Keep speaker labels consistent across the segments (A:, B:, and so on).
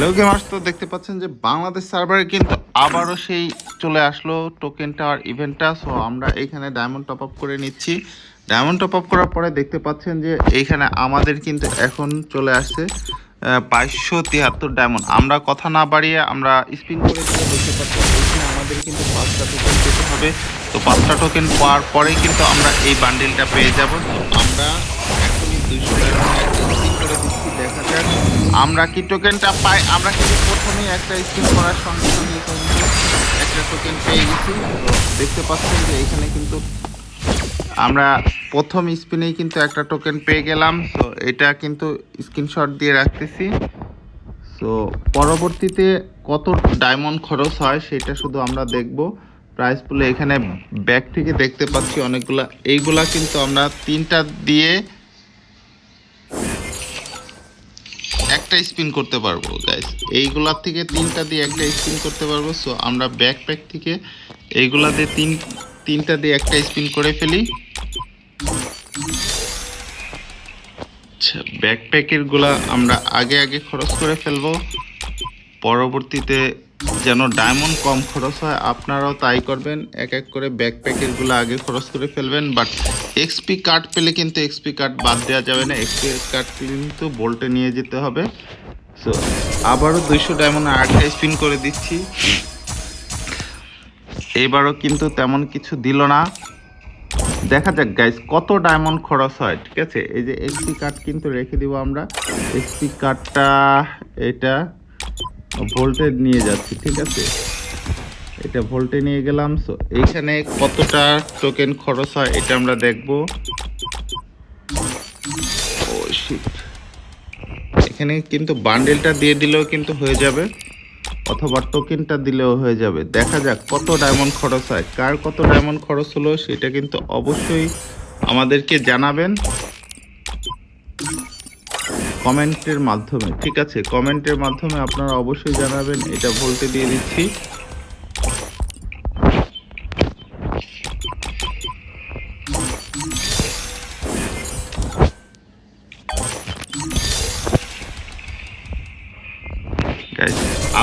A: Hello gamers তো দেখতে পাচ্ছেন যে বাংলাদেশ সার্ভারে কিন্তু আবারও সেই চলে আসলো টোকেন টাওয়ার ইভেন্টটা সো আমরা এইখানে ডায়মন্ড টপ আপ করে নিচ্ছি। ডায়মন্ড টপ আপ করার পরে দেখতে পাচ্ছেন যে এইখানে আমাদের কিন্তু এখন চলে আসছে বাইশশো তিয়াত্তর ডায়মন্ড আমরা কথা না বাড়িয়ে আমরা স্পিন করে দেখতে পাচ্ছেন এইখানে আমাদের কিন্তু পাঁচটা টোকেন পেতে হবে। তো পাঁচটা টোকেন পাওয়ার পরেই কিন্তু আমরা এই বান্ডিলটা পেয়ে যাব। আমরা এখনই দুইশো ডায়মন্ড করে দিচ্ছি। দেখা যাক আমরা কি টোকেনটা পাই? আমরা কিন্তু প্রথমেই একটা স্পিন করার সঙ্গে সঙ্গে একটা টোকেন পেয়ে গেছি। তো দেখতে পাচ্ছেন যে এখানে কিন্তু আমরা প্রথম স্পিনেই কিন্তু একটা টোকেন পেয়ে গেলাম। তো এটা কিন্তু স্ক্রিনশট দিয়ে রাখতেছি। সো পরবর্তীতে কত ডায়মন্ড খরচ হয় সেটা শুধু আমরা দেখব। প্রাইস পুলে এখানে ব্যাগ থেকে দেখতে পাচ্ছি অনেকগুলা। এইগুলা কিন্তু আমরা তিনটা দিয়ে একটা স্পিন করতে পারব গাইস এইগুলার থেকে তিনটা দিয়ে একটা স্পিন করতে পারব সো আমরা ব্যাকপ্যাক থেকে এইগুলা দিয়ে তিন, তিনটা দিয়ে একটা স্পিন করে ফেলি। আচ্ছা ব্যাকপ্যাকেরগুলা আমরা আগে আগে খরচ করে ফেলব। পরবর্তীতে যেন ডায়মন্ড কম খরচ হয়, আপনারাও তাই করবেন। এক এক করে ব্যাকপ্যাকেরগুলো আগে খরচ করে ফেলবেন বাট এক্সপি কার্ড পেলে কিন্তু এক্সপি কার্ড বাদ দেওয়া যাবে না। এক্সপি কার্ড কিন্তু বোল্টে নিয়ে যেতে হবে। সো আবারও দুইশো ডায়মন্ড আরেকটা স্পিন করে দিচ্ছি। এবারও কিন্তু তেমন কিছু দিল না। দেখা যাক গাইস কত ডায়মন্ড খরচ হয়, ঠিক আছে? এই যে এক্সপি কার্ড কিন্তু রেখে দিব আমরা। এক্সপি কার্ডটা এটা ভোল্টে নিয়ে যাচ্ছি, ঠিক আছে? এটা ভোল্টে নিয়ে গেলাম সো এইখানে কতটা টোকেন খরচ হয় এটা আমরা দেখব। ও এখানে কিন্তু বান্ডেলটা দিয়ে দিলেও কিন্তু হয়ে যাবে, অথবা টোকেনটা দিলেও হয়ে যাবে। দেখা যাক কত ডায়মন্ড খরচ হয়, কার কত ডায়মন্ড খরচ হলো সেটা কিন্তু অবশ্যই আমাদেরকে জানাবেন। কমেন্টের মাধ্যমে, ঠিক আছে? কমেন্টের মাধ্যমে আপনারা অবশ্যই জানাবেন, এটা ভোল্টে দিয়ে দিচ্ছি।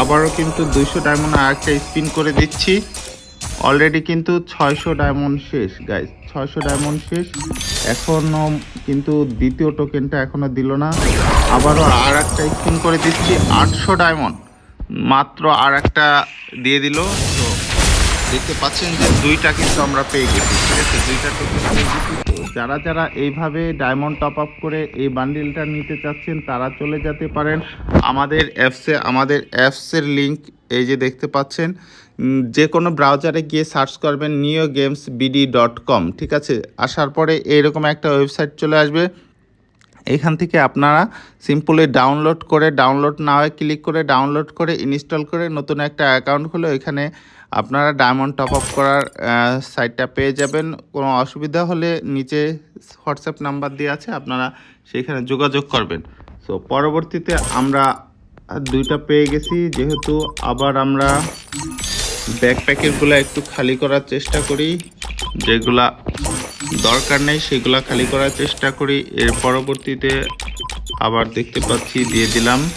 A: আবারও কিন্তু দুইশো ডায়মন্ড আর একটা স্পিন করে দিচ্ছি। অলরেডি কিন্তু ছয়শো ডায়মন্ড শেষ গাইজ ছয়শো ডায়মন্ড শেষ। এখনও কিন্তু দ্বিতীয় টোকেনটা এখনও দিল না। আবারও আর একটা স্পিন করে দিচ্ছি, আটশো ডায়মন্ড মাত্র আর একটা দিয়ে দিল। তো দেখতে পাচ্ছেন যে দুইটা কিন্তু আমরা পেয়ে গেছি, ঠিক আছে? দুইটা টোকেন পেয়ে গেছি। যারা যারা এইভাবে ডায়মন্ড টপ আপ করে এই বান্ডিলটা নিতে চাচ্ছেন, তারা চলে যেতে পারেন। আমাদের অ্যাপসে আমাদের অ্যাপসের লিংক এই যে দেখতে পাচ্ছেন যে কোনো ব্রাউজারে গিয়ে সার্চ করবেন নিও গেমস বিডি ডট কম ঠিক আছে? আসার পরে এইরকম একটা ওয়েবসাইট চলে আসবে। এখান থেকে আপনারা সিম্পলি ডাউনলোড করে ডাউনলোড না হয় ক্লিক করে ডাউনলোড করে ইনস্টল করে নতুন একটা অ্যাকাউন্ট খুলে এখানে আপনারা ডায়মন্ড টপ আপ করার সাইটটা পেয়ে যাবেন। কোনো অসুবিধা হলে নিচে হোয়াটসঅ্যাপ নাম্বার দিয়ে আছে, আপনারা সেখানে যোগাযোগ করবেন। সো পরবর্তীতে আমরা দুইটা পেয়ে গেছি, যেহেতু আবার আমরা ব্যাকপ্যাকেরগুলো একটু খালি করার চেষ্টা করি। যেগুলা দরকার নেই, সেগুলা খালি করার চেষ্টা করি। এর পরবর্তীতে আবার দেখতে পাচ্ছি, দিয়ে দিলাম।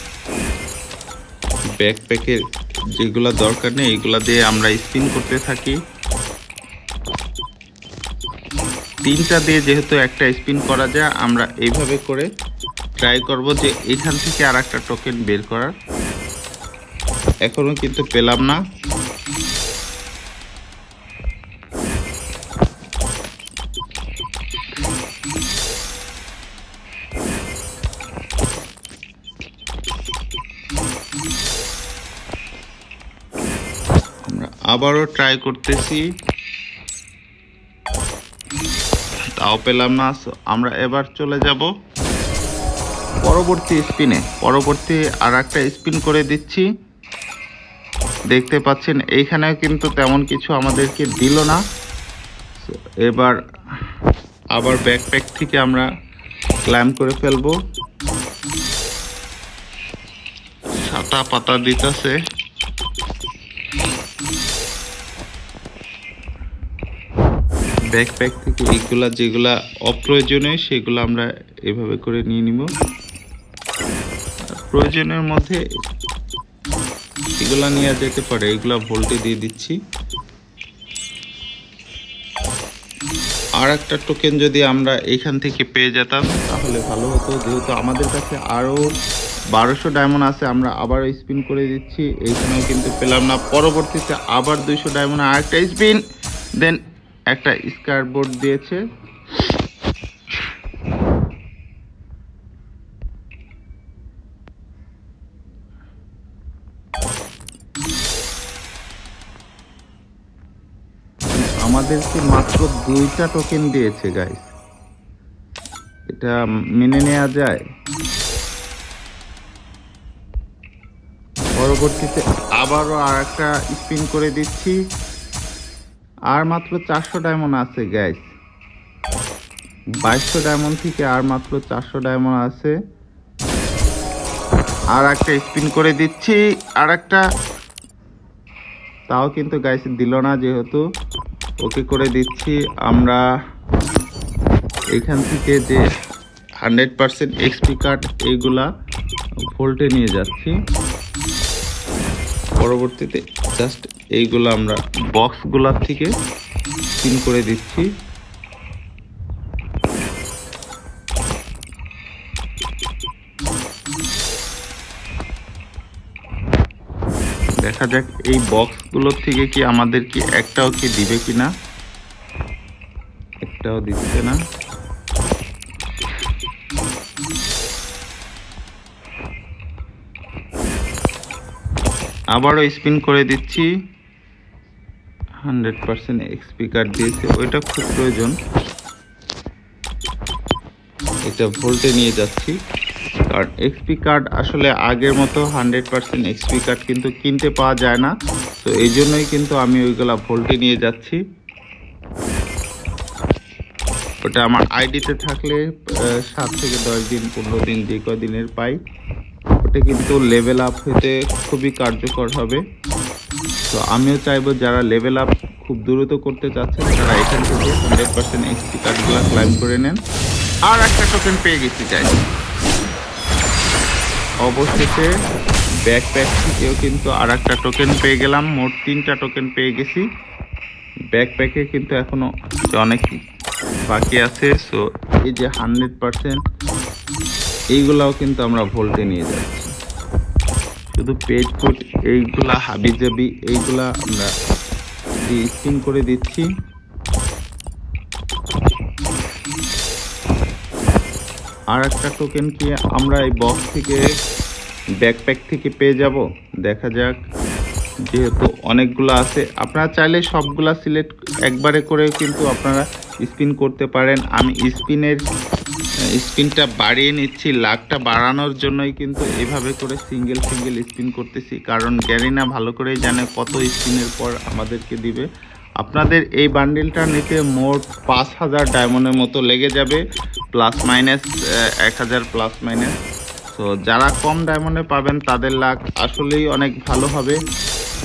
A: ব্যাকপ্যাকের যেগুলা দরকার নেই, এগুলা দিয়ে আমরা স্পিন করতে থাকি। তিনটা দিয়ে যেহেতু একটা স্পিন করা যায়, আমরা এইভাবে করে ট্রাই করব যে এখান থেকে আর একটা টোকেন বের করার। এখনও কিন্তু পেলাম না। আবারও ট্রাই করতেছি। তাও পেলাম না আমরা এবার চলে যাব পরবর্তী স্পিনে পরবর্তী আর একটা স্পিন করে দিচ্ছি। দেখতে পাচ্ছেন, এইখানেও কিন্তু তেমন কিছু আমাদেরকে দিল না। এবার আবার ব্যাকপ্যাক থেকে আমরা ক্লাইম করে ফেলব। ছাতা পাতা দিতেছে। ব্যাকপ্যাক থেকে এইগুলা যেগুলা অপ্রয়োজনীয়, সেগুলো আমরা এভাবে করে নিয়ে নিব। প্রয়োজনের মধ্যে এগুলা নিয়ে যেতে পারে, এগুলা ভোল্টে দিয়ে দিচ্ছি। আর একটা টোকেন যদি আমরা এখান থেকে পেয়ে যেতাম, তাহলে ভালো হতো। যেহেতু আমাদের কাছে আরও বারোশো ডায়মন্ড আছে, আমরা আবার স্পিন করে দিচ্ছি। এইখানেও কিন্তু পেলাম না। পরবর্তীতে আবার দুইশো ডায়মন্ড আর একটা স্পিন দেন একটা স্কার বোর্ড দিয়েছে। আমাদেরকে মাত্র দুইটা টোকেন দিয়েছে গাইস এটা মেনে নেওয়া যায়। পরবর্তীতে আবারও আর একটা স্পিন করে দিচ্ছি। আর মাত্র চারশো ডায়মন্ড আছে গ্যাস বাইশশো ডায়মন্ড থেকে আর মাত্র চারশো ডায়মন্ড আছে। আর একটা স্পিন করে দিচ্ছি, আর একটা। তাও কিন্তু গ্যাস দিল না যেহেতু। ওকে করে দিচ্ছি আমরা। এখান থেকে যে হান্ড্রেড পার্সেন্ট এক্সপি কার্ড এইগুলা ভোল্টে নিয়ে যাচ্ছি। পরবর্তীতে জাস্ট এইগুলো আমরা বক্সগুলার থেকে স্পিন করে দিচ্ছি। দেখা যাক এই বক্সগুলোর থেকে কি আমাদের কি একটাও কি দিবে কি না একটাও দিচ্ছে না। আবারও স্পিন করে দিচ্ছি। হান্ড্রেড পার্সেন্ট এক্সপি কার্ড দিয়েছে। ওইটা খুব প্রয়োজন। এটা ভোল্টে নিয়ে যাচ্ছি। কারণ এক্সপি কার্ড আসলে আগের মতো হান্ড্রেড পার্সেন্ট এক্সপি কার্ড কিন্তু কিনতে পাওয়া যায় না। তো এই জন্যই কিন্তু আমি ওইগুলা ভোল্টে নিয়ে যাচ্ছি। ওটা আমার আইডিতে থাকলে সাত থেকে দশ দিন, পনেরো দিন, যে কদিনের পাই। ওটা কিন্তু লেভেল আপ হতে খুবই কার্যকর হবে। তো আমিও চাইব যারা লেভেল আপ খুব দ্রুত করতে চাচ্ছেন, তারা এখান থেকে হান্ড্রেড পার্সেন্ট এক্সপি কার্ডগুলো ক্লাইম করে নেন। আর একটা টোকেন পেয়ে গেছি চাই অবশেষে ব্যাকপ্যাক থেকেও কিন্তু আর একটা টোকেন পেয়ে গেলাম। মোট তিনটা টোকেন পেয়ে গেছি। ব্যাকপ্যাকে কিন্তু এখনও অনেক বাকি আছে। সো এই যে হান্ড্রেড পার্সেন্ট এইগুলাও কিন্তু আমরা ভোল্টে নিয়ে যাচ্ছি শুধু পেট ফুট এইগুলা হাবি জাবি এইগুলা আমরা স্পিন করে দিচ্ছি। আর একটা টোকেন কি আমরা এই বক্স থেকে ব্যাকপ্যাক থেকে পেয়ে যাব? দেখা যাক, যেহেতু অনেকগুলো আছে। আপনারা চাইলে সবগুলা সিলেক্ট একবারে করে কিন্তু আপনারা স্পিন করতে পারেন। আমি স্পিনের স্পিনটা বাড়িয়ে নিচ্ছি লাখটা বাড়ানোর জন্যই কিন্তু এভাবে করে সিঙ্গেল সিঙ্গেল স্পিন করতেছি। কারণ গ্যারিনা ভালো করেই জানে কত স্পিনের পর আমাদেরকে দিবে। আপনাদের এই বান্ডিলটা নিতে মোট পাঁচ হাজার ডায়মন্ডের মতো লেগে যাবে, প্লাস মাইনাস এক হাজার প্লাস মাইনাস। তো যারা কম ডায়মন্ডে পাবেন, তাদের লাখ আসলেই অনেক ভালো হবে।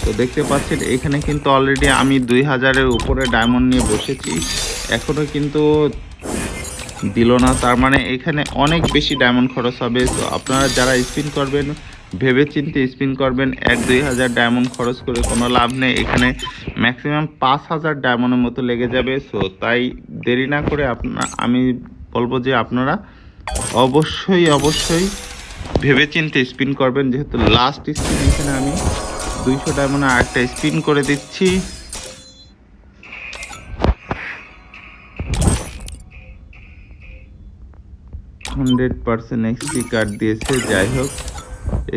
A: তো দেখতে পাচ্ছেন, এখানে কিন্তু অলরেডি আমি দুই হাজারের উপরে ডায়মন্ড নিয়ে বসেছি। এখনও কিন্তু দিল না, তার মানে এখানে অনেক বেশি ডায়মন্ড খরচ হবে। তো আপনারা যারা স্পিন করবেন ভেবে চিন্তে স্পিন করবেন, এক দুই হাজার ডায়মন্ড খরচ করে কোনো লাভ নেই। এখানে ম্যাক্সিমাম পাঁচ হাজার ডায়মন্ডের মতো লেগে যাবে। সো তাই দেরি না করে আপনার আমি বলব যে আপনারা অবশ্যই অবশ্যই ভেবে চিন্তে স্পিন করবেন। যেহেতু লাস্ট স্পিন এখানে আমি দুইশো ডায়মন্ডে আরেকটা স্পিন করে দিচ্ছি। হান্ড্রেড পার্সেন্ট এক্সপি কার্ড দিয়েছে, যাই হোক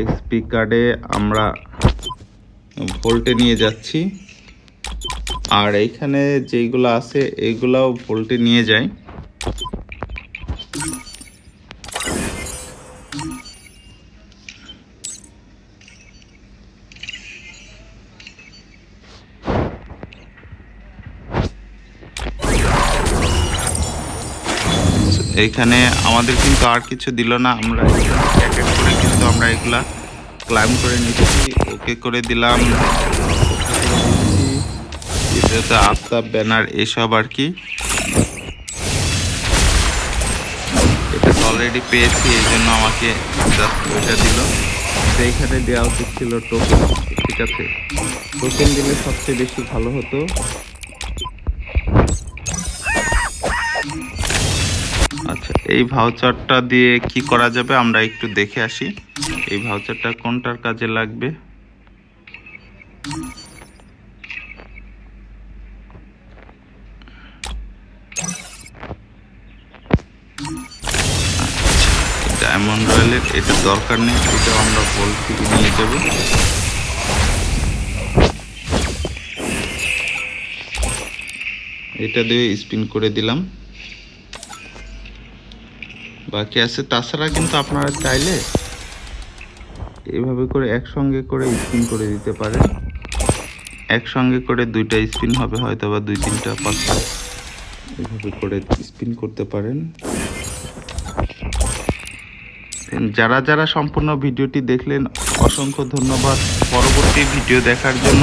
A: এক্সপি কার্ডে আমরা ভোল্টে নিয়ে যাচ্ছি। আর এইখানে যেইগুলো আছে এইগুলাও ভোল্টে নিয়ে যায়। এইখানে আমাদের কিন্তু আর কিছু দিল না, আমরা কিন্তু আমরা এগুলা ক্লাইম করে নিচ্ছি ওকে করে দিলাম আফতাব, ব্যানার এসব আর কি। এটা অলরেডি পেয়েছি, এই জন্য আমাকে ওইটা দিল। এখানে দেওয়া উচিত ছিল টোকেন ঠিক আছে। টোকেন দিলে সবচেয়ে বেশি ভালো হতো। এই ভাউচারটা দিয়ে কি করা যাবে আমরা একটু দেখে আসি। এই ভাউচারটা কোনটার কাজে লাগবে? ডায়মন্ড রয়েলের এটা দরকার নেই, এটা আমরা বল থেকে নিয়ে যাব। এটা দিয়ে স্পিন করে দিলাম। বাকি আছে। তাছাড়া কিন্তু আপনারা চাইলে এভাবে করে একসঙ্গে করে স্পিন করে দিতে পারেন। একসঙ্গে করে দুইটা স্পিন হবে হয়তো বা দুই তিনটা, পাঁচটা। এভাবে করে স্পিন করতে পারেন। যারা যারা সম্পূর্ণ ভিডিওটি দেখলেন, অসংখ্য ধন্যবাদ। পরবর্তী ভিডিও দেখার জন্য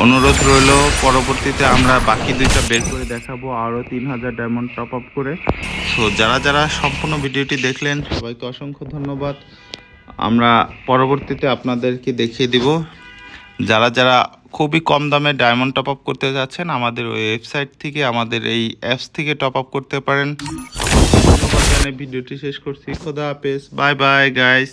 A: অনুরোধ রইল, পরবর্তীতে আমরা বাকি দুইটা বের করে দেখাবো, আরও তিন হাজার ডায়মন্ড টপ আপ করে। সো যারা যারা সম্পূর্ণ ভিডিওটি দেখলেন, সবাইকে অসংখ্য ধন্যবাদ। আমরা পরবর্তীতে আপনাদেরকে দেখিয়ে দিব। যারা যারা খুবই কম দামে ডায়মন্ড টপ আপ করতে যাচ্ছেন, আমাদের ওই ওয়েবসাইট থেকে, আমাদের এই অ্যাপস থেকে টপ আপ করতে পারেন। ভিডিওটি শেষ করছি। খোদা হাফেজ। Bye bye guys